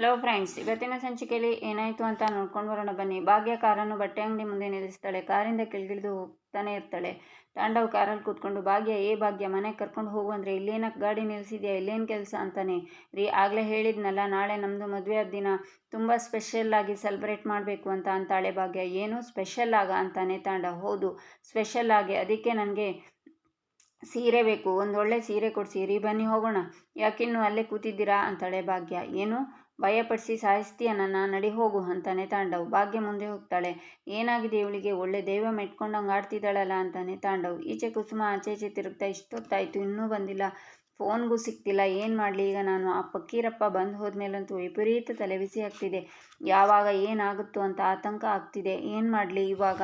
Hello friends, ಇವತ್ತಿನ ಸಂಚಿಕೆಯಲ್ಲಿ ಏನಾಯಿತು ಅಂತ ನೋಡ್ಕೊಂಡು ಬರೋಣ. ಬನ್ನಿ. ಭಾಗ್ಯ ಕಾರನ್ನು ಬಟ್ಟೆ ಅಂಗಡಿ ಮುಂದೆ ನಿಲ್ಲಿಸ್ತಾಳೆ. ಕಾರಿಂದ ಕೆಳಗಿಳಿದು ಹೋಗ್ತಾನೆ ಇರ್ತಾಳೆ. ತಾಂಡವ್ ಕಾರಲ್ಲಿ ಕೂತ್ಕೊಂಡು, ಭಾಗ್ಯ, ಏ ಭಾಗ್ಯ, ಮನೆಗೆ ಕರ್ಕೊಂಡು ಹೋಗು ಅಂದರೆ ಇಲ್ಲೇನಕ್ಕೆ ಗಾಡಿ ನಿಲ್ಲಿಸಿದ್ಯಾ ಇಲ್ಲೇನು ಕೆಲಸ? ಅಂತಾನೆ. ರೀ, ಆಗಲೇ ಹೇಳಿದ್ನಲ್ಲ, ನಾಳೆ ನಮ್ಮದು ಮದುವೆ ದಿನ ತುಂಬ ಸ್ಪೆಷಲ್ಲಾಗಿ ಸೆಲೆಬ್ರೇಟ್ ಮಾಡಬೇಕು ಅಂತ ಅಂತಾಳೆ ಭಾಗ್ಯ. ಏನು ಸ್ಪೆಷಲ್ ಆಗ? ಅಂತಾನೆ ತಾಂಡವ್. ಹೌದು ಸ್ಪೆಷಲ್ ಆಗಿ. ಅದಕ್ಕೆ ನನಗೆ ಸೀರೆ ಬೇಕು. ಒಂದು ಒಳ್ಳೆ ಸೀರೆ ಕೊಡಿಸಿ. ರೀ, ಬನ್ನಿ ಹೋಗೋಣ. ಯಾಕಿನ್ನು ಅಲ್ಲೇ ಕೂತಿದ್ದೀರಾ? ಅಂತಾಳೆ ಭಾಗ್ಯ. ಏನು? ಭಯಪಡಿಸಿ ಸಾಯಿಸ್ತೀಯ ನನ್ನ ನಡಿ ಹೋಗು ಅಂತಾನೆ ತಾಂಡವ್. ಭಾಗ್ಯ ಮುಂದೆ ಹೋಗ್ತಾಳೆ. ಏನಾಗಿದೆ ಇವಳಿಗೆ? ಒಳ್ಳೆ ದೈವ ಮೆಟ್ಕೊಂಡಂಗೆ ಆಡ್ತಿದ್ದಾಳಲ್ಲ ಅಂತಾನೆ ತಾಂಡವ್. ಈಚೆ ಕುಸುಮ ಆಚೆ ಈಚೆ ತಿರುಗ್ತಾ ಇಷ್ಟೊತ್ತಾಯಿತು, ಇನ್ನೂ ಬಂದಿಲ್ಲ. ಫೋನ್ಗೂ ಸಿಗ್ತಿಲ್ಲ ಏನು ಮಾಡಲಿ? ಈಗ ನಾನು ಆ ಪಕ್ಕೀರಪ್ಪ ಬಂದು ಹೋದ್ಮೇಲಂತೂ ವಿಪರೀತ ತಲೆ ಬಿಸಿ ಆಗ್ತಿದೆ. ಯಾವಾಗ ಏನಾಗುತ್ತೋ ಅಂತ ಆತಂಕ ಆಗ್ತಿದೆ. ಏನು ಮಾಡಲಿ ಇವಾಗ?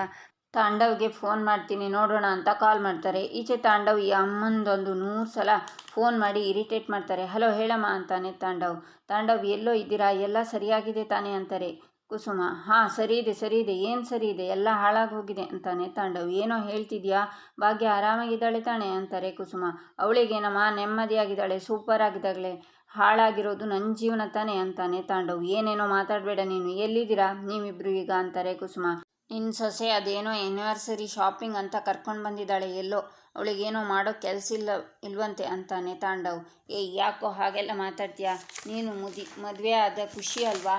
ತಾಂಡವ್ಗೆ ಫೋನ್ ಮಾಡ್ತೀನಿ, ನೋಡೋಣ ಅಂತ ಕಾಲ್ ಮಾಡ್ತಾರೆ. ಈಚೆ ತಾಂಡವ್ ಈ ಅಮ್ಮಂದೊಂದು ನೂರು ಸಲ ಫೋನ್ ಮಾಡಿ ಇರಿಟೇಟ್ ಮಾಡ್ತಾರೆ. ಹಲೋ, ಹೇಳಮ್ಮ ಅಂತಾನೆ ತಾಂಡವ್. ತಾಂಡವ್, ಎಲ್ಲೋ ಇದ್ದೀರಾ? ಎಲ್ಲ ಸರಿಯಾಗಿದೆ ತಾನೇ ಅಂತಾರೆ. ಕುಸುಮ, ಹಾಂ ಸರಿ ಇದೆ ಸರಿ ಇದೆ ಏನು ಸರಿ ಇದೆ ಎಲ್ಲ ಹಾಳಾಗಿ ಹೋಗಿದೆ ಅಂತಾನೆ ತಾಂಡವ್. ಏನೋ ಹೇಳ್ತಿದ್ಯಾ? ಭಾಗ್ಯ ಆರಾಮಾಗಿದ್ದಾಳೆ ತಾನೆ ಅಂತಾರೆ ಕುಸುಮ. ಅವಳಿಗೇನಮ್ಮ? ನೆಮ್ಮದಿಯಾಗಿದ್ದಾಳೆ, ಸೂಪರ್ ಆಗಿದ್ದಾಗಲೆ ಹಾಳಾಗಿರೋದು ನನ್ನ ಜೀವನ ತಾನೇ ಅಂತಾನೆ ತಾಂಡವ್. ಏನೇನೋ ಮಾತಾಡಬೇಡ ನೀನು. ಎಲ್ಲಿದ್ದೀರಾ? ನೀವಿಬ್ರು ಈಗ ಅಂತಾರೆ ಕುಸುಮ. ನಿನ್ನ ಸೊಸೆ ಅದೇನೋ ಎನಿವರ್ಸರಿ ಶಾಪಿಂಗ್ ಅಂತ ಕರ್ಕೊಂಡು ಬಂದಿದ್ದಾಳೆ, ಎಲ್ಲೋ. ಅವಳಿಗೇನೋ ಮಾಡೋ ಕೆಲಸ ಇಲ್ಲ, ಇಲ್ವಂತೆ ಅಂತಾನೆ ತಾಂಡವ್ ಏ, ಯಾಕೋ ಹಾಗೆಲ್ಲ ಮಾತಾಡ್ತೀಯಾ? ನೀನು ಮುದಿ, ಮದುವೆ ಆದ ಖುಷಿ ಅಲ್ವಾ?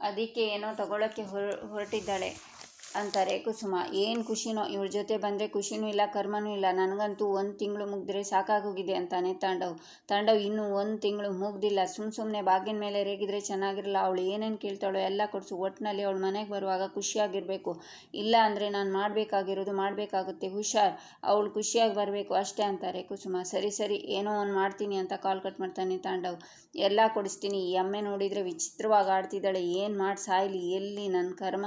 ಅದಕ್ಕೆ ಏನೋ ತಗೊಳ್ಳೋಕ್ಕೆ ಹೊರ, ಹೊರಟಿದ್ದಾಳೆ. ಅಂತಾರೆ, ಕುಸುಮ, ಏನು ಖುಷಿನೋ? ಇವ್ರ ಜೊತೆ ಬಂದರೆ ಖುಷಿನೂ ಇಲ್ಲ, ಕರ್ಮನೂ ಇಲ್ಲ. ನನಗಂತೂ ಒಂದು ತಿಂಗಳು ಮುಗಿದ್ರೆ ಸಾಕಾಗೋಗಿದೆ ಅಂತಾನೆ ತಾಂಡವ್. ತಾಂಡವ್ ಇನ್ನೂ ಒಂದು ತಿಂಗಳು ಮುಗ್ದಿಲ್ಲ. ಸುಮ್ಮ ಸುಮ್ಮನೆ ಬಾಗಿನ ಮೇಲೆ ರೇಗಿದ್ರೆ ಚೆನ್ನಾಗಿರಲ್ಲ. ಅವಳು ಏನೇನು ಕೇಳ್ತಾಳೋ ಎಲ್ಲ ಕೊಡಿಸು. ಒಟ್ಟಿನಲ್ಲಿ ಅವಳು ಮನೆಗೆ ಬರುವಾಗ ಖುಷಿಯಾಗಿರಬೇಕು. ಇಲ್ಲ ಅಂದರೆ ನಾನು ಮಾಡಬೇಕಾಗಿರೋದು ಮಾಡಬೇಕಾಗುತ್ತೆ. ಹುಷಾರ್. ಅವಳು ಖುಷಿಯಾಗಿ ಬರಬೇಕು ಅಷ್ಟೇ ಅಂತಾರೆ ಕುಸುಮ. ಸರಿ ಸರಿ, ಏನೋ ಒಂದು ಮಾಡ್ತೀನಿ ಅಂತ ಕಾಲ್ ಕಟ್ ಮಾಡ್ತಾನೆ ತಾಂಡವ್. ಎಲ್ಲ ಕೊಡಿಸ್ತೀನಿ. ಈ ಅಮ್ಮೆ ನೋಡಿದರೆ ವಿಚಿತ್ರವಾಗಿ ಆಡ್ತಿದ್ದಾಳೆ. ಏನು ಮಾಡಿ ಸಾಯಲಿ? ಎಲ್ಲಿ ನನ್ನ ಕರ್ಮ?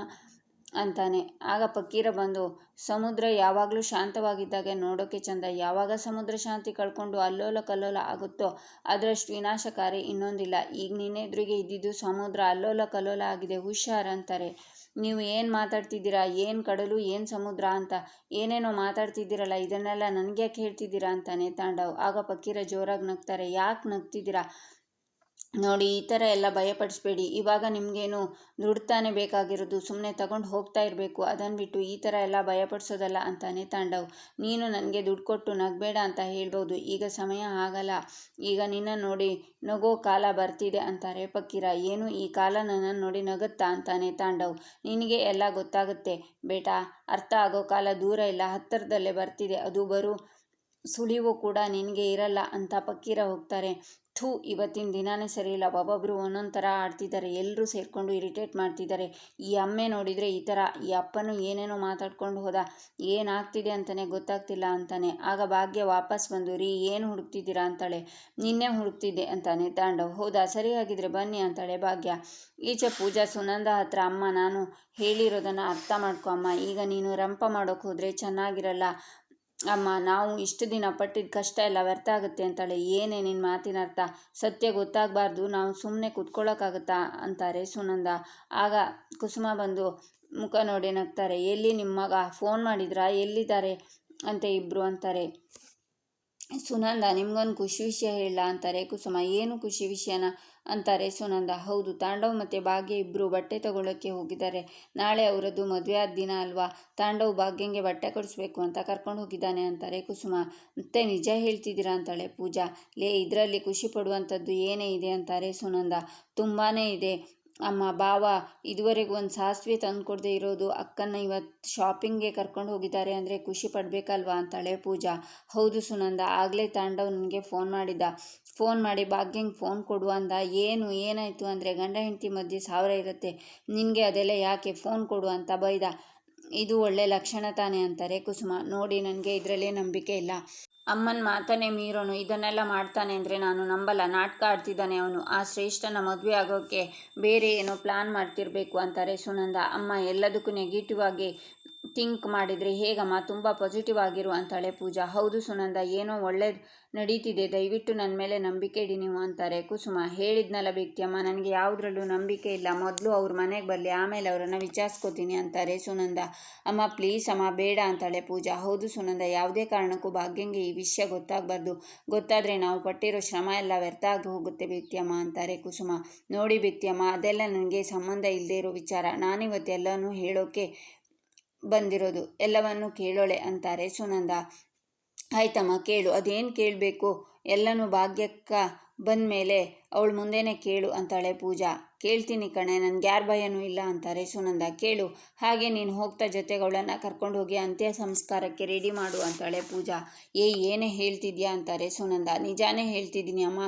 ಅಂತಾನೆ. ಆಗ ಪಕ್ಕೀರ ಬಂದು, ಸಮುದ್ರ ಯಾವಾಗಲೂ ಶಾಂತವಾಗಿದ್ದಾಗ ನೋಡೋಕೆ ಚಂದ, ಯಾವಾಗ ಸಮುದ್ರ ಶಾಂತಿ ಕಳ್ಕೊಂಡು ಅಲ್ಲೋಲ ಕಲ್ಲೋಲ ಆಗುತ್ತೋ ಅದರಷ್ಟು ವಿನಾಶಕಾರಿ ಇನ್ನೊಂದಿಲ್ಲ. ಈಗ ನಿನ್ನೆದುರಿಗೆ ಇದ್ದಿದ್ದು ಸಮುದ್ರ ಅಲ್ಲೋಲ ಕಲ್ಲೋಲ ಆಗಿದೆ, ಹುಷಾರ್ ಅಂತಾರೆ. ನೀವು ಏನು ಮಾತಾಡ್ತಿದ್ದೀರಾ, ಏನು ಕಡಲು, ಏನು ಸಮುದ್ರ ಅಂತ ಏನೇನೋ ಮಾತಾಡ್ತಿದ್ದೀರಲ್ಲ, ಇದನ್ನೆಲ್ಲ ನನಗೆ ಯಾಕೆ ಹೇಳ್ತಿದ್ದೀರಾ ಅಂತಾನೆ ತಾಂಡವ್. ಆಗ ಪಕ್ಕೀರ ಜೋರಾಗಿ ನಗ್ತಾರೆ, ಯಾಕೆ ನಗ್ತಿದ್ದೀರಾ? ನೋಡಿ, ಈ ಥರ ಎಲ್ಲ ಭಯಪಡಿಸ್ಬೇಡಿ. ಇವಾಗ ನಿಮಗೇನು ದುಡ್ತಾನೆ ಬೇಕಾಗಿರೋದು ಸುಮ್ಮನೆ ತಗೊಂಡು ಹೋಗ್ತಾ ಇರಬೇಕು. ಅದನ್ನು ಬಿಟ್ಟು ಈ ಥರ ಎಲ್ಲ ಭಯಪಡಿಸೋದಲ್ಲ ಅಂತಾನೆ ತಾಂಡವ್. ನೀನು ನನಗೆ ದುಡ್ಡು ಕೊಟ್ಟು ನಗಬೇಡ ಅಂತ ಹೇಳ್ಬೋದು. ಈಗ ಸಮಯ ಆಗಲ್ಲ. ಈಗ ನಿನ್ನ ನೋಡಿ ನಗೋ ಕಾಲ ಬರ್ತಿದೆ ಅಂತಾರೆ ಪಕ್ಕೀರ ಏನು ಈ ಕಾಲ ನನ್ನನ್ನು ನೋಡಿ ನಗುತ್ತಾ ಅಂತಾನೆ ತಾಂಡವ್. ನಿನಗೆ ಎಲ್ಲ ಗೊತ್ತಾಗುತ್ತೆ. ಬೇಟಾ, ಅರ್ಥ ಆಗೋ ಕಾಲ ದೂರ ಇಲ್ಲ. ಹತ್ತಿರದಲ್ಲೇ ಬರ್ತಿದೆ. ಅದು ಬರು ಸುಳಿವು ಕೂಡ ನಿನಗೆ ಇರಲ್ಲ ಅಂತ ಪಕ್ಕೀರ ಹೋಗ್ತಾರೆ. ಥೂ, ಇವತ್ತಿನ ದಿನಾನೇ ಸರಿಯಿಲ್ಲ. ಒಬ್ಬೊಬ್ಬರು ಒಂದೊಂದು ಥರ ಆಡ್ತಿದ್ದಾರೆ. ಎಲ್ಲರೂ ಸೇರಿಕೊಂಡು ಇರಿಟೇಟ್ ಮಾಡ್ತಿದ್ದಾರೆ. ಈ ಅಮ್ಮೆ ನೋಡಿದರೆ ಈ ಥರ, ಈ ಅಪ್ಪನೂ ಏನೇನೋ ಮಾತಾಡ್ಕೊಂಡು ಹೋದ, ಏನಾಗ್ತಿದೆ ಅಂತಲೇ ಗೊತ್ತಾಗ್ತಿಲ್ಲ ಅಂತಾನೆ. ಆಗ ಭಾಗ್ಯ ವಾಪಸ್ ಬಂದು, ರೀ, ಏನು ಹುಡುಕ್ತಿದ್ದೀರಾ ಅಂತಾಳೆ. ನಿನ್ನೆ ಹುಡುಕ್ತಿದ್ದೆ ಅಂತಾನೆ. ತಾಂಡವ್ ಹೌದಾ, ಸರಿಯಾಗಿದ್ರೆ ಬನ್ನಿ ಅಂತಾಳೆ ಭಾಗ್ಯ. ಈಚೆ ಪೂಜಾ ಸುನಂದ ಹತ್ರ ಅಮ್ಮ, ನಾನು ಹೇಳಿರೋದನ್ನು ಅರ್ಥ ಮಾಡ್ಕೊ ಅಮ್ಮ. ಈಗ ನೀನು ರಂಪ ಮಾಡೋಕೆ ಹೋದರೆ ಚೆನ್ನಾಗಿರಲ್ಲ. ಅಮ್ಮ, ನಾವು ಇಷ್ಟು ದಿನ ಪಟ್ಟಿದ್ದ ಕಷ್ಟ ಎಲ್ಲ ವ್ಯರ್ಥ ಆಗುತ್ತೆ ಅಂತಾಳೆ. ಏನೇ ನಿನ್ನ ಮಾತಿನ ಅರ್ಥ? ಸತ್ಯ ಗೊತ್ತಾಗಬಾರ್ದು. ನಾವು ಸುಮ್ಮನೆ ಕುತ್ಕೊಳ್ಳೋಕ್ಕಾಗುತ್ತಾ ಅಂತಾರೆ ಸುನಂದ. ಆಗ ಕುಸುಮ ಬಂದು ಮುಖ ನೋಡಿ ನಗ್ತಾರೆ. ಎಲ್ಲಿ ನಿಮ್ಮ ಮಗ? ಫೋನ್ ಮಾಡಿದ್ರಾ? ಎಲ್ಲಿದ್ದಾರೆ? ಅಂತ ಇಬ್ಬರು ಅಂತಾರೆ. ಸುನಂದ, ನಿಮ್ಗೊಂದು ಖುಷಿ ವಿಷಯ ಹೇಳ, ಅಂತಾರೆ ಕುಸುಮ. ಏನು ಖುಷಿ ವಿಷಯನ? ಅಂತಾರೆ. ಸುನಂದ, ಹೌದು, ತಾಂಡವ್ ಮತ್ತು ಭಾಗ್ಯ ಇಬ್ಬರು ಬಟ್ಟೆ ತಗೊಳ್ಳೋಕ್ಕೆ ಹೋಗಿದ್ದಾರೆ. ನಾಳೆ ಅವರದ್ದು ಮದುವೆ ಆದ ದಿನ ಅಲ್ವಾ? ತಾಂಡವ್ ಭಾಗ್ಯಂಗೆ ಬಟ್ಟೆ ಕೊಡಿಸ್ಬೇಕು ಅಂತ ಕರ್ಕೊಂಡು ಹೋಗಿದ್ದಾನೆ ಅಂತಾರೆ ಕುಸುಮ. ಮತ್ತೆ ನಿಜ ಹೇಳ್ತಿದ್ದೀರಾ ಅಂತಾಳೆ ಪೂಜಾ. ಲೇ, ಇದರಲ್ಲಿ ಖುಷಿ ಪಡುವಂಥದ್ದು ಏನೇ ಇದೆ ಅಂತಾರೆ ಸುನಂದ. ತುಂಬಾ ಇದೆ. ಅಮ್ಮ, ಬಾವ, ಇದುವರೆಗೂ ಒಂದು ಸಾಸಿವೆ ತಂದುಕೊಡದೆ ಇರೋದು ಅಕ್ಕನ ಇವತ್ತು ಶಾಪಿಂಗ್ಗೆ ಕರ್ಕೊಂಡು ಹೋಗಿದ್ದಾರೆ ಅಂದರೆ ಖುಷಿ ಪಡಬೇಕಲ್ವಾ? ಅಂತಳೆ ಪೂಜಾ. ಹೌದು ಸುನಂದ, ಆಗಲೇ ತಾಂಡವ್ ನನಗೆ ಫೋನ್ ಮಾಡಿದ್ದ. ಫೋನ್ ಮಾಡಿ ಭಾಗ್ಯಂಗೆ ಫೋನ್ ಕೊಡು ಅಂದ. ಏನು, ಏನಾಯಿತು ಅಂದರೆ ಗಂಡ ಹೆಂಡತಿ ಮಧ್ಯೆ ಸಾವಿರ ಇರುತ್ತೆ. ನಿನಗೆ ಅದೆಲ್ಲ ಯಾಕೆ ಫೋನ್ ಕೊಡು ಅಂತ ಬೈದ. ಇದು ಒಳ್ಳೆ ಲಕ್ಷಣ ತಾನೇ ಅಂತಾರೆ ಕುಸುಮ. ನೋಡಿ, ನನಗೆ ಇದರಲ್ಲೇ ನಂಬಿಕೆ ಇಲ್ಲ. ಅಮ್ಮನ ಮಾತನೇ ಮೀರೋನು, ಇದನ್ನೆಲ್ಲ ಮಾಡ್ತಾನೆ ಅಂದರೆ ನಾನು ನಂಬಲ್ಲ. ನಾಟಕ ಆಡ್ತಿದ್ದಾನೆ ಅವನು. ಆ ಶ್ರೇಷ್ಠನ ಮದುವೆ ಆಗೋಕ್ಕೆ ಬೇರೆ ಏನೋ ಪ್ಲಾನ್ ಮಾಡ್ತಿರಬೇಕು ಅಂತಾರೆ ಸುನಂದ. ಅಮ್ಮ ಎಲ್ಲದಕ್ಕೂ ನೆಗೆಟಿವ್ ಆಗಿ ಥಿಂಕ್ ಮಾಡಿದರೆ ಹೇಗಮ್ಮ? ತುಂಬ ಪಾಸಿಟಿವ್ ಆಗಿರು ಅಂತಾಳೆ ಪೂಜಾ. ಹೌದು ಸುನಂದ, ಏನೋ ಒಳ್ಳೇದು ನಡೀತಿದೆ. ದಯವಿಟ್ಟು ನನ್ನ ಮೇಲೆ ನಂಬಿಕೆ ಇಡಿ ನೀವು ಅಂತಾರೆ. ಕುಸುಮ, ಹೇಳಿದ್ನಲ್ಲ ವ್ಯಕ್ತಿಯಮ್ಮ ನನಗೆ ಯಾವುದ್ರಲ್ಲೂ ನಂಬಿಕೆ ಇಲ್ಲ. ಮೊದಲು ಅವ್ರ ಮನೆಗೆ ಬರಲಿ, ಆಮೇಲೆ ಅವರನ್ನು ವಿಚಾರಿಸ್ಕೋತೀನಿ ಅಂತಾರೆ ಸುನಂದ. ಅಮ್ಮ ಪ್ಲೀಸ್ ಅಮ್ಮ, ಬೇಡ ಅಂತಾಳೆ ಪೂಜಾ. ಹೌದು ಸುನಂದ, ಯಾವುದೇ ಕಾರಣಕ್ಕೂ ಭಾಗ್ಯಂಗೆ ಈ ವಿಷಯ ಗೊತ್ತಾಗಬಾರ್ದು. ಗೊತ್ತಾದರೆ ನಾವು ಪಟ್ಟಿರೋ ಶ್ರಮ ಎಲ್ಲ ವ್ಯರ್ಥ ಆಗಿ ಹೋಗುತ್ತೆ ವ್ಯಕ್ತಿಯಮ್ಮ ಅಂತಾರೆ ಕುಸುಮ. ನೋಡಿ ವ್ಯಕ್ತಿಯಮ್ಮ ಅದೆಲ್ಲ ನನಗೆ ಸಂಬಂಧ ಇಲ್ಲದೇ ಇರೋ ವಿಚಾರ. ನಾನಿವತ್ತೆಲ್ಲನೂ ಹೇಳೋಕ್ಕೆ ಬಂದಿರೋದು. ಎಲ್ಲವನ್ನು ಕೇಳೋಳೆ ಅಂತಾರೆ ಸುನಂದ. ಆಯ್ತಮ್ಮ, ಕೇಳು. ಅದೇನು ಕೇಳಬೇಕು? ಎಲ್ಲನೂ ಭಾಗ್ಯಕ್ಕ ಬಂದಮೇಲೆ ಅವಳು ಮುಂದೆನೇ ಕೇಳು ಅಂತಾಳೆ ಪೂಜಾ. ಕೇಳ್ತೀನಿ ಕಣೆ, ನನಗೆ ಯಾರ ಭಯನೂ ಇಲ್ಲ ಅಂತಾರೆ. ಸುನಂದ ಕೇಳು, ಹಾಗೆ ನೀನು ಹೋಗ್ತಾ ಜೊತೆಗೆ ಅವಳನ್ನು ಕರ್ಕೊಂಡು ಹೋಗಿ ಅಂತ್ಯ ಸಂಸ್ಕಾರಕ್ಕೆ ರೆಡಿ ಮಾಡು ಅಂತಾಳೆ ಪೂಜಾ. ಏ, ಏನೇ ಹೇಳ್ತಿದ್ಯಾ ಅಂತಾರೆ ಸುನಂದ. ನಿಜಾನೇ ಹೇಳ್ತಿದ್ದೀನಿ ಅಮ್ಮ.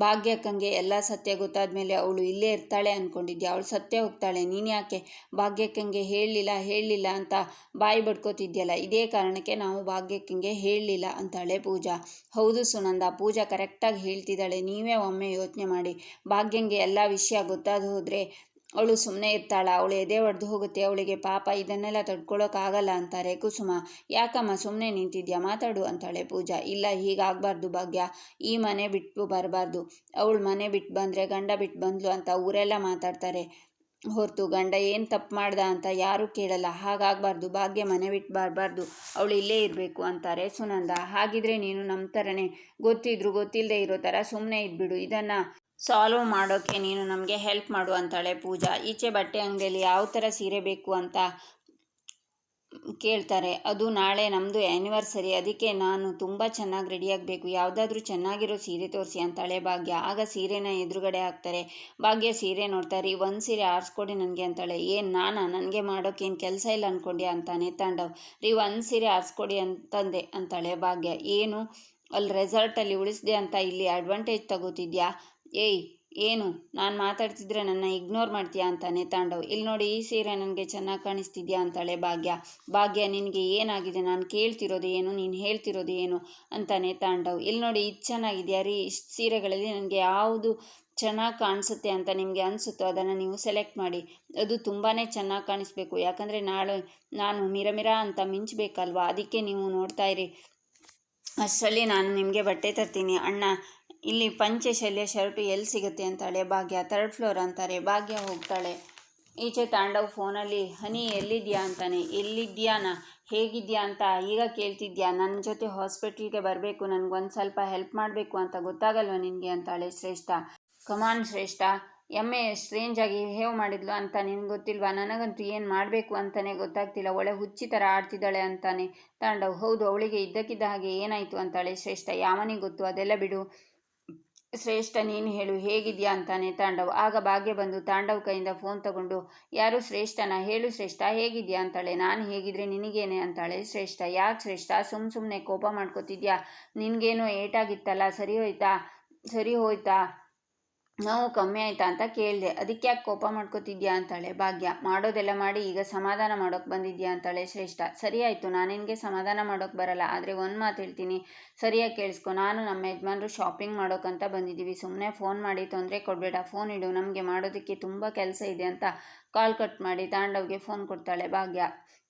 ಭಾಗ್ಯಕ್ಕಂಗೆ ಎಲ್ಲ ಸತ್ಯ ಗೊತ್ತಾದ ಮೇಲೆ ಅವಳು ಇಲ್ಲೇ ಇರ್ತಾಳೆ ಅಂದ್ಕೊಂಡಿದ್ಯಾ ಅವಳು ಸತ್ಯ ಹೋಗ್ತಾಳೆ. ನೀನು ಯಾಕೆ ಭಾಗ್ಯಕ್ಕಂಗೆ ಹೇಳಲಿಲ್ಲ ಹೇಳಲಿಲ್ಲ ಅಂತ ಬಾಯಿ ಬಡ್ಕೋತಿದ್ಯಲ್ಲ? ಇದೇ ಕಾರಣಕ್ಕೆ ನಾವು ಭಾಗ್ಯಕ್ಕಂಗೆ ಹೇಳಲಿಲ್ಲ ಅಂತಾಳೆ ಪೂಜಾ. ಹೌದು ಸುನಂದ, ಪೂಜಾ ಕರೆಕ್ಟಾಗಿ ಹೇಳ್ತಿದ್ದಾಳೆ. ನೀವೇ ಒಮ್ಮೆ ಯೋಚನೆ ಮಾಡಿ. ಭಾಗ್ಯಂಗೆ ಎಲ್ಲ ವಿಷಯ ಗೊತ್ತಾದ ಹೋದರೆ ಅವಳು ಸುಮ್ಮನೆ ಇರ್ತಾಳ, ಅವಳು ಎದೆ ಒಡೆದು ಹೋಗುತ್ತೆ, ಅವಳಿಗೆ ಪಾಪ ಇದನ್ನೆಲ್ಲ ತಡ್ಕೊಳೋಕ್ಕಾಗಲ್ಲ ಅಂತಾರೆ. ಕುಸುಮ, ಯಾಕಮ್ಮ ಸುಮ್ಮನೆ ನಿಂತಿದ್ಯಾ? ಮಾತಾಡು ಅಂತಾಳೆ ಪೂಜಾ. ಇಲ್ಲ, ಹೀಗಾಗಬಾರ್ದು ಭಾಗ್ಯ. ಈ ಮನೆ ಬಿಟ್ಟು ಬರಬಾರ್ದು. ಅವಳು ಮನೆ ಬಿಟ್ಟು ಬಂದರೆ ಗಂಡ ಬಿಟ್ಟು ಬಂದ್ಲು ಅಂತ ಊರೆಲ್ಲ ಮಾತಾಡ್ತಾರೆ. ಹೊರತು ಗಂಡ ಏನು ತಪ್ಪು ಮಾಡ್ದ ಅಂತ ಯಾರೂ ಕೇಳಲ್ಲ. ಹಾಗಾಗಬಾರ್ದು, ಭಾಗ್ಯ ಮನೆ ಬಿಟ್ಟು ಬರಬಾರ್ದು. ಅವಳು ಇಲ್ಲೇ ಇರಬೇಕು ಅಂತಾರೆ ಸುನಂದ. ಹಾಗಿದ್ರೆ ನೀನು ನಮ್ಮ ಥರನೇ ಗೊತ್ತಿದ್ರು ಗೊತ್ತಿಲ್ಲದೆ ಇರೋ ಥರ ಸುಮ್ಮನೆ ಇದ್ಬಿಡು. ಇದನ್ನು ಸಾಲ್ವ್ ಮಾಡೋಕ್ಕೆ ನೀನು ನಮಗೆ ಹೆಲ್ಪ್ ಮಾಡು ಅಂತಾಳೆ ಪೂಜಾ. ಈಚೆ ಬಟ್ಟೆ ಅಂಗಡಿಯಲ್ಲಿ ಯಾವ ಥರ ಸೀರೆ ಬೇಕು ಅಂತ ಕೇಳ್ತಾರೆ. ಅದು ನಾಳೆ ನಮ್ಮದು ಆ್ಯನಿವರ್ಸರಿ ಅದಕ್ಕೆ ನಾನು ತುಂಬ ಚೆನ್ನಾಗಿ ರೆಡಿಯಾಗಬೇಕು ಯಾವುದಾದ್ರೂ ಚೆನ್ನಾಗಿರೋ ಸೀರೆ ತೋರಿಸಿ ಅಂತಾಳೆ ಭಾಗ್ಯ. ಆಗ ಸೀರೆನ ಎದುರುಗಡೆ ಹಾಕ್ತಾರೆ. ಭಾಗ್ಯ ಸೀರೆ ನೋಡ್ತಾರೆ ಒಂದು ಸೀರೆ ಆರಿಸ್ಕೊಡಿ ನನಗೆ ಅಂತಾಳೆ. ಏನು ನಾನಾ? ನನಗೆ ಮಾಡೋಕ್ಕೇನು ಕೆಲಸ ಇಲ್ಲ ಅಂದ್ಕೊಂಡೆ ಅಂತಾನೆ ತಾಂಡವ್. ರೀ, ಒಂದು ಸೀರೆ ಆರಿಸ್ಕೊಡಿ ಅಂತಂದೆ ಅಂತಾಳೆ ಭಾಗ್ಯ. ಏನು? ಅಲ್ಲಿ ರೆಸಾರ್ಟಲ್ಲಿ ಉಳಿಸಿದೆ ಅಂತ ಇಲ್ಲಿ ಅಡ್ವಾಂಟೇಜ್ ತಗೋತಿದ್ಯಾ? ಏಯ್, ಏನು? ನಾನು ಮಾತಾಡ್ತಿದ್ರೆ ನನ್ನ ಇಗ್ನೋರ್ ಮಾಡ್ತೀಯಾ ಅಂತಾನೆ ತಾಂಡವ್ ಇಲ್ಲಿ ನೋಡಿ, ಈ ಸೀರೆ ನನಗೆ ಚೆನ್ನಾಗಿ ಕಾಣಿಸ್ತಿದ್ಯಾ ಅಂತಾಳೆ ಭಾಗ್ಯ. ಭಾಗ್ಯ, ನಿನಗೆ ಏನಾಗಿದೆ? ನಾನು ಕೇಳ್ತಿರೋದು ಏನು? ನೀನು ಹೇಳ್ತಿರೋದು ಏನು? ಅಂತಾನೆ ತಾಂಡವ್ ಇಲ್ಲಿ ನೋಡಿ, ಇದು ಚೆನ್ನಾಗಿದೆಯಾ ರೀ? ಇಷ್ಟು ಸೀರೆಗಳಲ್ಲಿ ನನಗೆ ಯಾವುದು ಚೆನ್ನಾಗಿ ಕಾಣಿಸುತ್ತೆ ಅಂತ ನಿಮಗೆ ಅನಿಸುತ್ತೋ ಅದನ್ನು ನೀವು ಸೆಲೆಕ್ಟ್ ಮಾಡಿ. ಅದು ತುಂಬಾ ಚೆನ್ನಾಗಿ ಕಾಣಿಸ್ಬೇಕು. ಯಾಕಂದರೆ ನಾಳೆ ನಾನು ಮಿರಮಿರ ಅಂತ ಮಿಂಚಬೇಕಲ್ವಾ? ಅದಕ್ಕೆ ನೀವು ನೋಡ್ತಾ ಇರಿ. ಅಷ್ಟರಲ್ಲಿ ನಾನು ನಿಮಗೆ ಬಟ್ಟೆ ತರ್ತೀನಿ. ಅಣ್ಣ ಇಲ್ಲಿ ಪಂಚೆ ಶಲ್ಯ ಶರ್ಟು ಎಲ್ಲಿ ಸಿಗುತ್ತೆ ಅಂತಾಳೆ? ಭಾಗ್ಯ ಥರ್ಡ್ ಫ್ಲೋರ್ ಅಂತಾರೆ. ಭಾಗ್ಯ ಹೋಗ್ತಾಳೆ. ಈಚೆ ತಾಂಡವ್ ಫೋನಲ್ಲಿ, ಹನಿ ಎಲ್ಲಿದ್ಯಾ? ಅಂತಾನೆ. ಎಲ್ಲಿದ್ಯಾನ? ಹೇಗಿದ್ಯಾ ಅಂತ ಈಗ ಕೇಳ್ತಿದ್ಯಾ? ನನ್ನ ಜೊತೆ ಹಾಸ್ಪಿಟ್ಲಿಗೆ ಬರಬೇಕು. ನನಗೊಂದು ಸ್ವಲ್ಪ ಹೆಲ್ಪ್ ಮಾಡಬೇಕು ಅಂತ ಗೊತ್ತಾಗಲ್ವ ನಿನಗೆ? ಅಂತಾಳೆ ಶ್ರೇಷ್ಠ. ಕಮಾನ್ ಶ್ರೇಷ್ಠ. ಎಮ್ಮೆ ಸ್ಟ್ರೇಂಜಾಗಿ ಹೇವ್ ಮಾಡಿದ್ಲು ಅಂತ ನಿನ್ಗೆ ಗೊತ್ತಿಲ್ವಾ? ನನಗಂತೂ ಏನು ಮಾಡಬೇಕು ಅಂತಲೇ ಗೊತ್ತಾಗ್ತಿಲ್ಲ. ಒಳ್ಳೆ ಹುಚ್ಚಿ ಥರ ಆಡ್ತಿದ್ದಾಳೆ ಅಂತಾನೆ ತಾಂಡವ್. ಹೌದು, ಅವಳಿಗೆ ಇದ್ದಕ್ಕಿದ್ದ ಹಾಗೆ ಏನಾಯಿತು? ಅಂತಾಳೆ ಶ್ರೇಷ್ಠ. ಯಾವನಿಗೆ ಗೊತ್ತು? ಅದೆಲ್ಲ ಬಿಡು. ಶ್ರೇಷ್ಠ, ನೀನು ಹೇಳು, ಹೇಗಿದ್ಯಾ ಅಂತಾನೆ ತಾಂಡವ್. ಆಗ ಭಾಗ್ಯ ಬಂದು ತಾಂಡವ್ ಕೈಯಿಂದ ಫೋನ್ ತಗೊಂಡು, ಯಾರು ಶ್ರೇಷ್ಠನ? ಹೇಳು ಶ್ರೇಷ್ಠ, ಹೇಗಿದ್ಯಾ ಅಂತಾಳೆ. ನಾನು ಹೇಗಿದ್ರೆ ನಿನಗೇನೆ ಅಂತಾಳೆ. ಶ್ರೇಷ್ಠ, ಯಾಕೆ ಶ್ರೇಷ್ಠ? ಸುಮ್ಮ ಸುಮ್ಮನೆ ಕೋಪ ಮಾಡ್ಕೋತಿದ್ಯಾ? ನಿನಗೇನೋ ಏಟಾಗಿತ್ತಲ್ಲ, ಸರಿ ಹೋಯ್ತಾ? ಸರಿ ಹೋಯ್ತಾ? ನೋವು ಕಮ್ಮಿ ಆಯ್ತಾ ಅಂತ ಕೇಳಿದೆ. ಅದಕ್ಕೆ ಯಾಕೆ ಕೋಪ ಮಾಡ್ಕೋತಿದ್ಯಾ? ಅಂತಾಳೆ. ಭಾಗ್ಯ, ಮಾಡೋದೆಲ್ಲ ಮಾಡಿ ಈಗ ಸಮಾಧಾನ ಮಾಡೋಕೆ ಬಂದಿದ್ಯಾ? ಅಂತಾಳೆ ಶ್ರೇಷ್ಠ. ಸರಿ ಆಯಿತು, ನಾನು ನಿನಗೆ ಸಮಾಧಾನ ಮಾಡೋಕೆ ಬರಲ್ಲ. ಆದರೆ ಒಂದು ಮಾತು ಹೇಳ್ತೀನಿ. ಸರಿಯಾಗಿ ಕೇಳಿಸ್ಕೊ. ನಾನು ನಮ್ಮ ಯಜಮಾನ್ರು ಶಾಪಿಂಗ್ ಮಾಡೋಕ್ಕಂತ ಬಂದಿದ್ದೀವಿ ಸುಮ್ಮನೆ ಫೋನ್ ಮಾಡಿ ತೊಂದರೆ ಕೊಡಬೇಡ. ಫೋನ್ ಇಡು. ನಮಗೆ ಮಾಡೋದಕ್ಕೆ ತುಂಬ ಕೆಲಸ ಇದೆ ಅಂತ ಕಾಲ್ ಕಟ್ ಮಾಡಿ ತಾಂಡವ್ಗೆ ಫೋನ್ ಕೊಡ್ತಾಳೆ, ಭಾಗ್ಯ.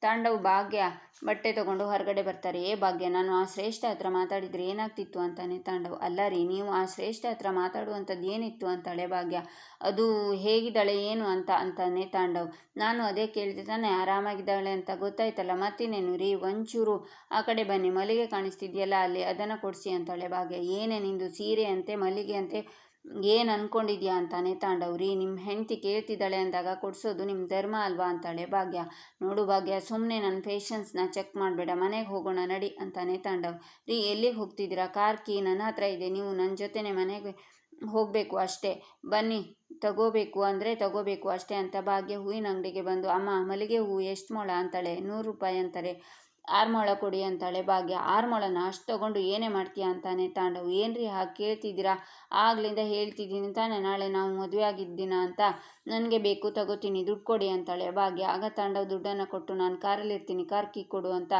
ತಾಂಡವ್, ಭಾಗ್ಯ, ಬಟ್ಟೆ ತಗೊಂಡು ಹೊರಗಡೆ ಬರ್ತಾರೆ. ಏ, ಭಾಗ್ಯ, ನಾನು ಆ ಶ್ರೇಷ್ಠ ಹತ್ರ ಮಾತಾಡಿದರೆ ಏನಾಗ್ತಿತ್ತು ಅಂತಾನೆ ತಾಂಡವ್. ಅಲ್ಲ ರೀ, ನೀವು ಆ ಶ್ರೇಷ್ಠ ಹತ್ರ ಮಾತಾಡುವಂಥದ್ದು ಏನಿತ್ತು ಅಂತಾಳೆ, ಭಾಗ್ಯ. ಅದು ಹೇಗಿದ್ದಾಳೆ, ಏನು ಅಂತ ಅಂತಾನೆ ತಾಂಡವ್. ನಾನು ಅದೇ ಕೇಳಿದೆ ತಾನೆ, ಆರಾಮಾಗಿದ್ದಾಳೆ ಅಂತ ಗೊತ್ತಾಯ್ತಲ್ಲ, ಮತ್ತಿನ್ನೇನು ರೀ, ಒಂಚೂರು ಆ ಕಡೆ ಬನ್ನಿ, ಮಲ್ಲಿಗೆ ಕಾಣಿಸ್ತಿದೆಯಲ್ಲ ಅಲ್ಲಿ, ಅದನ್ನು ಕೊಡಿಸಿ ಅಂತಾಳೆ, ಭಾಗ್ಯ. ಏನೇ ನಿಂದು ಸೀರೆ ಅಂತೆ, ಮಲ್ಲಿಗೆ ಅಂತೆ ಏನು ಅಂದ್ಕೊಂಡಿದ್ಯಾ ಅಂತಾನೆ ತಾಂಡವ್ರಿ. ನಿಮ್ಮ ಹೆಂಡತಿ ಕೇಳ್ತಿದ್ದಾಳೆ ಅಂದಾಗ ಕೊಡಿಸೋದು ನಿಮ್ಮ ಧರ್ಮ ಅಲ್ವಾ ಅಂತಾಳೆ ಭಾಗ್ಯ. ನೋಡು ಭಾಗ್ಯ ಸುಮ್ಮನೆ ನನ್ನ ಪೇಷನ್ಸ್ನ ಚೆಕ್ ಮಾಡಬೇಡ, ಮನೆಗೆ ಹೋಗೋಣ, ನಡಿ ಅಂತಾನೆ ತಾಂಡವ್. ರೀ, ಎಲ್ಲಿಗೆ ಹೋಗ್ತಿದ್ದೀರಾ? ಕಾರ್ ಕೀ ನನ್ನ ಹತ್ರ ಇದೆ, ನೀವು ನನ್ನ ಜೊತೆನೇ ಮನೆಗೆ ಹೋಗಬೇಕು ಅಷ್ಟೇ. ಬನ್ನಿ, ತಗೋಬೇಕು ಅಂದರೆ ತಗೋಬೇಕು ಅಷ್ಟೇ ಅಂತ ಭಾಗ್ಯ ಹೂವಿನ ಅಂಗಡಿಗೆ ಬಂದು, ಅಮ್ಮ, ಮಲ್ಲಿಗೆ ಹೂವು ಎಷ್ಟು ಮೊಳ? ಅಂತಾಳೆ. ನೂರು ರೂಪಾಯಿ ಅಂತಾರೆ. ಆರು ಮೊಳ ಕೊಡಿ ಅಂತಾಳೆ. ಭಾಗ್ಯ ಆರು ಮೊಳನ ಅಷ್ಟು ತಗೊಂಡು ಏನೇ ಮಾಡ್ತೀಯ ಅಂತಾನೆ. ತಾಂಡವ್, ಏನ್ರಿ ಹಾಗೆ ಕೇಳ್ತಿದ್ದೀರಾ? ಆಗ್ಲಿಂದ ಹೇಳ್ತಿದ್ದೀನಿ ತಾನೆ. ನಾಳೆ ನಾವು ಮದುವೆ ಆಗಿದ್ದೀನ ಅಂತ ನನಗೆ ಬೇಕು, ತಗೋತೀನಿ, ದುಡ್ಡು ಕೊಡಿ ಅಂತಾಳೆ. ಭಾಗ್ಯ, ಆಗ ತಾಂಡವ್ ದುಡ್ಡನ್ನು ಕೊಟ್ಟು ನಾನು ಕಾರಲ್ಲಿ ಇರ್ತೀನಿ, ಕಾರ್ ಕಿ ಕೊಡು ಅಂತ,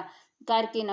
ಕಾರ್ ಕೀನ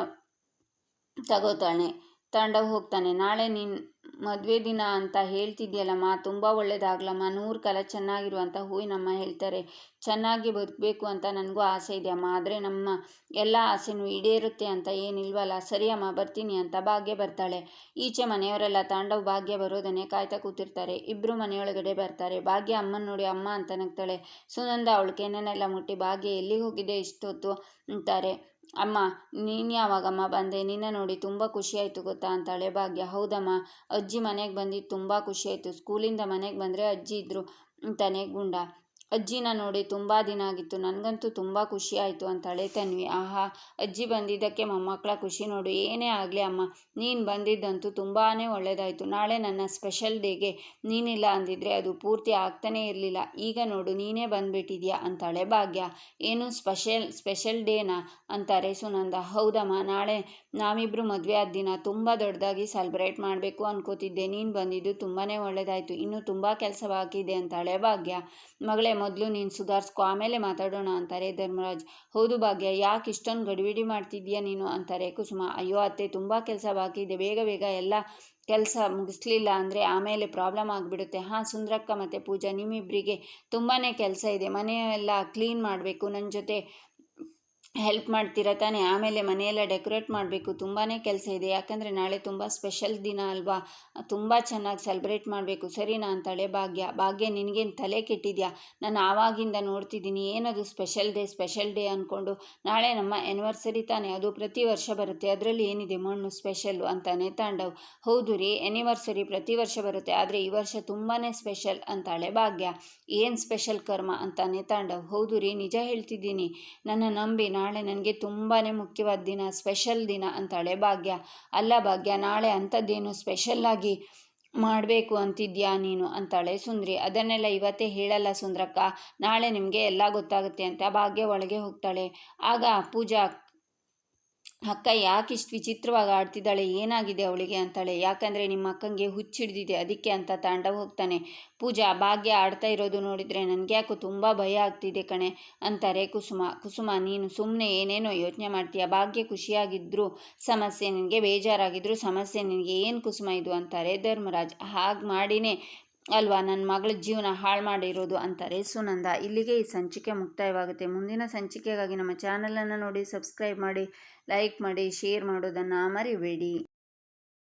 ತಗೋತಾನೆ ತಾಂಡವ್ ಹೋಗ್ತಾನೆ. ನಾಳೆ ನೀನು ಮದುವೆ ದಿನ ಅಂತ ಹೇಳ್ತಿದ್ಯಲ್ಲಮ್ಮ, ತುಂಬ ಒಳ್ಳೇದಾಗ್ಲಮ್ಮ. ನೂರು ಕಾಲ ಚೆನ್ನಾಗಿರುವಂಥ ಹೂವಿನಮ್ಮ ಹೇಳ್ತಾರೆ. ಚೆನ್ನಾಗಿ ಬದುಕಬೇಕು ಅಂತ ನನಗೂ ಆಸೆ ಇದೆ ಅಮ್ಮ. ಆದರೆ ನಮ್ಮ ಎಲ್ಲ ಆಸೆನೂ ಈಡೇರುತ್ತೆ ಅಂತ ಏನಿಲ್ವಲ್ಲ. ಸರಿ ಅಮ್ಮ ಬರ್ತೀನಿ ಅಂತ ಭಾಗ್ಯ ಬರ್ತಾಳೆ. ಈಚೆ ಮನೆಯವರೆಲ್ಲ ತಾಂಡವ್ ಭಾಗ್ಯ ಬರೋದನ್ನೇ ಕಾಯ್ತಾ ಕೂತಿರ್ತಾರೆ. ಇಬ್ಬರು ಮನೆಯೊಳಗಡೆ ಬರ್ತಾರೆ. ಭಾಗ್ಯ ಅಮ್ಮನ ನೋಡಿ ಅಮ್ಮ ಅಂತ ನಗ್ತಾಳೆ. ಸುನಂದ ಅವಳು ಕೆನೆನೆಲ್ಲ ಮುಟ್ಟಿ ಭಾಗ್ಯ ಎಲ್ಲಿಗೆ ಹೋಗಿದೆ ಇಷ್ಟೊತ್ತು ಅಂತಾರೆ. ಅಮ್ಮ, ನೀನು ಯಾವಾಗಮ್ಮ ಬಂದೆ? ನಿನ್ನ ನೋಡಿ ತುಂಬ ಖುಷಿಯಾಯಿತು ಗೊತ್ತಾ ಅಂತಾಳೆ ಭಾಗ್ಯ. ಹೌದಮ್ಮ, ಅಜ್ಜಿ ಮನೆಗೆ ಬಂದಿದ್ದು ತುಂಬ ಖುಷಿಯಾಯಿತು. ಸ್ಕೂಲಿಂದ ಮನೆಗೆ ಬಂದರೆ ಅಜ್ಜಿ ಇದ್ದರು ಅಂತಾನೆ ಗುಂಡ. ಅಜ್ಜಿನ ನೋಡಿ ತುಂಬ ದಿನ ಆಗಿತ್ತು. ನನಗಂತೂ ತುಂಬ ಖುಷಿ ಆಯಿತು ಅಂತಾಳೆ ತನ್ವಿ ಆಹಾ, ಅಜ್ಜಿ ಬಂದಿದ್ದಕ್ಕೆ ಮೊಮ್ಮಕ್ಕಳ ಖುಷಿ ನೋಡು. ಏನೇ ಆಗಲಿ ಅಮ್ಮ, ನೀನು ಬಂದಿದ್ದಂತೂ ತುಂಬಾ ಒಳ್ಳೆಯದಾಯಿತು ನಾಳೆ ನನ್ನ ಸ್ಪೆಷಲ್ ಡೇಗೆ ನೀನಿಲ್ಲ ಅಂದಿದ್ರೆ ಅದು ಪೂರ್ತಿ ಆಗ್ತಾನೇ ಇರಲಿಲ್ಲ. ಈಗ ನೋಡು, ನೀನೇ ಬಂದುಬಿಟ್ಟಿದ್ಯಾ ಅಂತಾಳೆ ಭಾಗ್ಯ. ಏನು ಸ್ಪೆಷಲ್ ಸ್ಪೆಷಲ್ ಡೇನಾ ಅಂತಾರೆ ಸುನಂದ. ಹೌದಮ್ಮ, ನಾಳೆ ನಾವಿಬ್ಬರು ಮದುವೆ ಆದ ದಿನ ತುಂಬ ದೊಡ್ಡದಾಗಿ ಸೆಲೆಬ್ರೇಟ್ ಮಾಡಬೇಕು ಅನ್ಕೋತಿದ್ದೆ. ನೀನು ಬಂದಿದ್ದು ತುಂಬಾ ಒಳ್ಳೆಯದಾಯಿತು ಇನ್ನೂ ತುಂಬ ಕೆಲಸ ಬಾಕಿ ಇದೆ ಅಂತಾಳೆ ಭಾಗ್ಯ. ಮಗಳೇ ಮೊದಲು ನೀನು ಸುಧಾರಿಸ್ಕೊ, ಆಮೇಲೆ ಮಾತಾಡೋಣ ಅಂತಾರೆ ಧರ್ಮರಾಜ್. ಹೌದು ಭಾಗ್ಯ, ಯಾಕೆ ಇಷ್ಟೊಂದು ಗಡಿಬಿಡಿ ಮಾಡ್ತಿದ್ಯಾ ನೀನು ಅಂತಾರೆ ಕುಸುಮ. ಅಯ್ಯೋ ಅತ್ತೆ, ತುಂಬ ಕೆಲಸ ಬಾಕಿ ಇದೆ, ಬೇಗ ಬೇಗ ಎಲ್ಲ ಕೆಲಸ ಮುಗಿಸ್ಲಿಲ್ಲ ಅಂದರೆ ಆಮೇಲೆ ಪ್ರಾಬ್ಲಮ್ ಆಗಿಬಿಡುತ್ತೆ. ಹಾಂ, ಸುಂದ್ರಕ್ಕ ಮತ್ತು ಪೂಜಾ ನಿಮ್ಮಿಬ್ಬರಿಗೆ ತುಂಬಾ ಕೆಲಸ ಇದೆ, ಮನೆಯೆಲ್ಲ ಕ್ಲೀನ್ ಮಾಡಬೇಕು ನನ್ನ ಜೊತೆ ಹೆಲ್ಪ್ ಮಾಡ್ತೀರಾ ತಾನೇ? ಆಮೇಲೆ ಮನೆಯೆಲ್ಲ ಡೆಕೋರೇಟ್ ಮಾಡಬೇಕು. ತುಂಬಾ ಕೆಲಸ ಇದೆ. ಯಾಕಂದರೆ ನಾಳೆ ತುಂಬ ಸ್ಪೆಷಲ್ ದಿನ ಅಲ್ವಾ? ತುಂಬ ಚೆನ್ನಾಗಿ ಸೆಲೆಬ್ರೇಟ್ ಮಾಡಬೇಕು. ಸರಿನಾ ಅಂತಾಳೆ ಭಾಗ್ಯ. ಭಾಗ್ಯ, ನಿನಗೇನು ತಲೆ ಕೆಟ್ಟಿದ್ಯಾ? ನಾನು ಆವಾಗಿಂದ ನೋಡ್ತಿದ್ದೀನಿ. ಏನದು ಸ್ಪೆಷಲ್ ಡೇ ಸ್ಪೆಷಲ್ ಡೇ ಅಂದ್ಕೊಂಡು ನಾಳೆ ನಮ್ಮ ಎನಿವರ್ಸರಿ ತಾನೇ? ಅದು ಪ್ರತಿ ವರ್ಷ ಬರುತ್ತೆ. ಅದರಲ್ಲಿ ಏನಿದೆ? ಮಣ್ಣು ಸ್ಪೆಷಲ್ಲು ಅಂತಾನೆ ತಾಂಡವ್. ಹೌದು ರೀ ಎನಿವರ್ಸರಿ ಪ್ರತಿ ವರ್ಷ ಬರುತ್ತೆ. ಆದರೆ ಈ ವರ್ಷ ತುಂಬಾ ಸ್ಪೆಷಲ್ ಅಂತಾಳೆ ಭಾಗ್ಯ. ಏನು ಸ್ಪೆಷಲ್ ಕರ್ಮ ಅಂತಾನೆ ತಾಂಡವ್. ಹೌದು ರೀ, ನಿಜ ಹೇಳ್ತಿದ್ದೀನಿ. ನನ್ನ ನಂಬಿ ನಾಳೆ ನನಗೆ ತುಂಬಾ ಮುಖ್ಯವಾದ ದಿನ ಸ್ಪೆಷಲ್ ದಿನ ಅಂತಾಳೆ ಭಾಗ್ಯ. ಅಲ್ಲ ಭಾಗ್ಯ, ನಾಳೆ ಅಂಥದ್ದೇನು ಸ್ಪೆಷಲ್ಲಾಗಿ ಮಾಡಬೇಕು ಅಂತಿದ್ಯಾ ನೀನು? ಅಂತಾಳೆ ಸುಂದ್ರಿ. ಅದನ್ನೆಲ್ಲ ಇವತ್ತೇ ಹೇಳಲ್ಲ ಸುಂದ್ರಕ್ಕ. ನಾಳೆ ನಿಮಗೆ ಎಲ್ಲ ಗೊತ್ತಾಗುತ್ತೆ ಅಂತ ಭಾಗ್ಯ ಒಳಗೆ ಹೋಗ್ತಾಳೆ. ಆಗ ಪೂಜಾ ಅಕ್ಕ ಯಾಕೆ ಇಷ್ಟು ವಿಚಿತ್ರವಾಗಿ ಆಡ್ತಿದ್ದಾಳೆ, ಏನಾಗಿದೆ ಅವಳಿಗೆ ಅಂತಾಳೆ. ಯಾಕಂದರೆ ನಿಮ್ಮ ಅಕ್ಕಂಗೆ ಹುಚ್ಚಿಡ್ದಿದೆ, ಅದಕ್ಕೆ ಅಂತ ತಾಂಡ ಹೋಗ್ತಾನೆ. ಪೂಜಾ, ಭಾಗ್ಯ ಆಡ್ತಾ ಇರೋದು ನೋಡಿದರೆ ನನಗೆ ಯಾಕೋ ತುಂಬ ಭಯ ಆಗ್ತಿದೆ ಕಣೆ ಅಂತಾರೆ ಕುಸುಮ. ಕುಸುಮ, ನೀನು ಸುಮ್ಮನೆ ಏನೇನೋ ಯೋಚನೆ ಮಾಡ್ತೀಯ? ಭಾಗ್ಯ ಖುಷಿಯಾಗಿದ್ದರೂ ಸಮಸ್ಯೆ ನಿನಗೆ ಬೇಜಾರಾಗಿದ್ದರೂ ಸಮಸ್ಯೆ ನಿನಗೆ ಏನು ಕುಸುಮ ಇದು ಅಂತಾರೆ ಧರ್ಮರಾಜ್. ಹಾಗೆ ಮಾಡಿನೇ ಅಲ್ವಾ ನನ್ನ ಮಗಳ ಜೀವನ ಹಾಳು ಮಾಡಿರೋದು ಅಂತಾರೆ ಸುನಂದ. ಇಲ್ಲಿಗೆ ಈ ಸಂಚಿಕೆ ಮುಕ್ತಾಯವಾಗುತ್ತೆ. ಮುಂದಿನ ಸಂಚಿಕೆಗಾಗಿ ನಮ್ಮ ಚಾನಲನ್ನು ನೋಡಿ, ಸಬ್ಸ್ಕ್ರೈಬ್ ಮಾಡಿ, ಲೈಕ್ ಮಾಡಿ, ಶೇರ್ ಮಾಡೋದನ್ನು ಮರಿಬೇಡಿ.